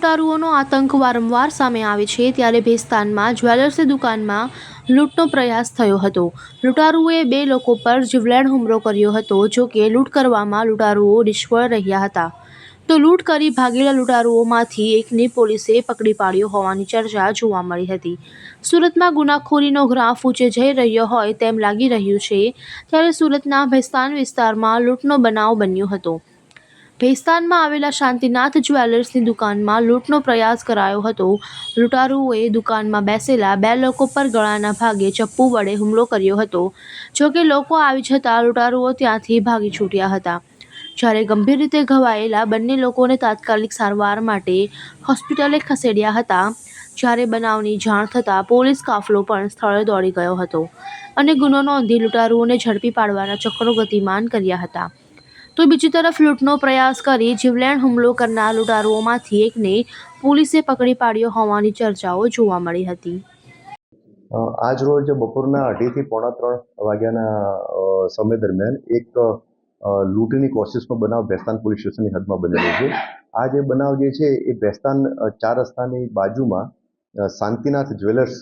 લૂંટારુઓનો આતંક વારંવાર સામે આવે છે ત્યારે ભેસ્તાનમાં, જ્વેલર્સની દુકાનમાં લૂંટનો પ્રયાસ થયો હતો. લૂંટારુઓએ બે લોકો પર જીવલેણ હુમલો કર્યો હતો, જો કે લૂંટ કરવામાં લૂંટારુઓ નિષ્ફળ રહ્યા હતા. તો લૂંટ કરી ભાગેલા લૂંટારુઓમાંથી એકને પોલીસે પકડી પાડ્યો હોવાની ચર્ચા જોવા મળી હતી. સુરતમાં ગુનાખોરીનો ગ્રાફ ઊંચે જઈ રહ્યો હોય તેમ લાગી રહ્યું છે, ત્યારે સુરતના ભેસ્તાન વિસ્તારમાં લૂંટનો બનાવ બન્યો હતો. ભેસ્તાનમાં આવેલા શાંતિનાથ જ્વેલર્સની દુકાનમાં લૂંટનો પ્રયાસ કરાયો હતો. લૂંટારુઓએ દુકાનમાં બેસેલા બે લોકો પર ગળાના ભાગે ચપ્પુ વડે હુમલો કર્યો હતો. જો કે લોકો આવી જતાં લૂંટારુઓ ત્યાંથી ભાગી છૂટ્યા હતા. જ્યારે ગંભીર રીતે ઘવાયેલા બંને લોકોને તાત્કાલિક સારવાર માટે હોસ્પિટલે ખસેડ્યા હતા, જ્યારે બનાવની જાણ થતાં પોલીસ કાફલો પણ સ્થળે દોડી ગયો હતો અને ગુનો નોંધી લૂંટારુઓને ઝડપી પાડવાના ચક્રો ગતિમાન કર્યા હતા. તો બીજી તરફ લૂંટનો પ્રયાસ કરી જીવલેણ હુમલો કરનાર લૂંટારુઓમાંથી એકને પોલીસે પકડી પાડ્યો હોવાની ચર્ચાઓ જોવા મળી હતી. આજ રોજ બપોરના અઢીથી પોણા ત્રણ વાગ્યાના સમય દરમિયાન એક લૂંટની કોશિશનો બનાવ બેસ્તાન પોલીસ સ્ટેશનની હદમાં બનેલો છે. આ જે બનાવ જે છે એ ભેસ્તાન ચાર રસ્તાની બાજુમાં શાંતિનાથ જ્વેલર્સ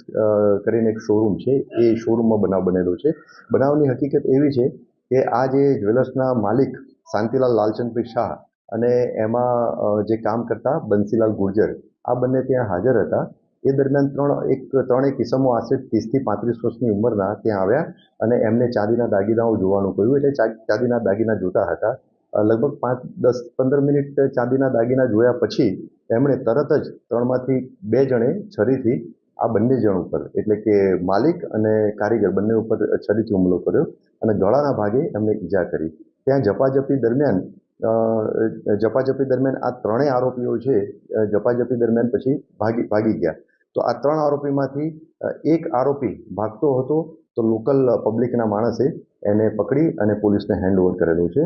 કરીને એક શોરૂમ છે. એ શોરૂમમાં બનાવ બનેલો છે. બનાવની હકીકત એવી છે કે આ જે જ્વેલર્સના માલિક શાંતિલાલ લાલચંદભાઈ શાહ અને એમાં જે કામ કરતા બંસીલાલ ગુર્જર, આ બંને ત્યાં હાજર હતા. એ દરમિયાન ત્રણ, એક ત્રણેક કિસમો આશરે ત્રીસથી પાંત્રીસ વર્ષની ઉંમરના ત્યાં આવ્યા અને એમને ચાંદીના દાગીનાઓ જોવાનું કહ્યું એટલે ચાંદીના દાગીના જોતા હતા. લગભગ પાંચ, દસ, પંદર મિનિટ ચાંદીના દાગીના જોયા પછી એમણે તરત જ ત્રણમાંથી બે જણે છરીથી આ બંને જણ ઉપર, એટલે કે માલિક અને કારીગર બંને ઉપર છરીથી હુમલો કર્યો. અને ગળાના ભાગે એમને ઈજા કરી. ત્યાં ઝપાઝપી દરમિયાન ઝપાઝપી દરમિયાન આ ત્રણેય આરોપીઓ છે જપાજપી દરમિયાન પછી ભાગી ભાગી ગયા. તો આ ત્રણ આરોપીમાંથી એક આરોપી ભાગતો હતો, તો લોકલ પબ્લિકના માણસે એને પકડી અને પોલીસને હેન્ડ ઓવર કરેલું છે.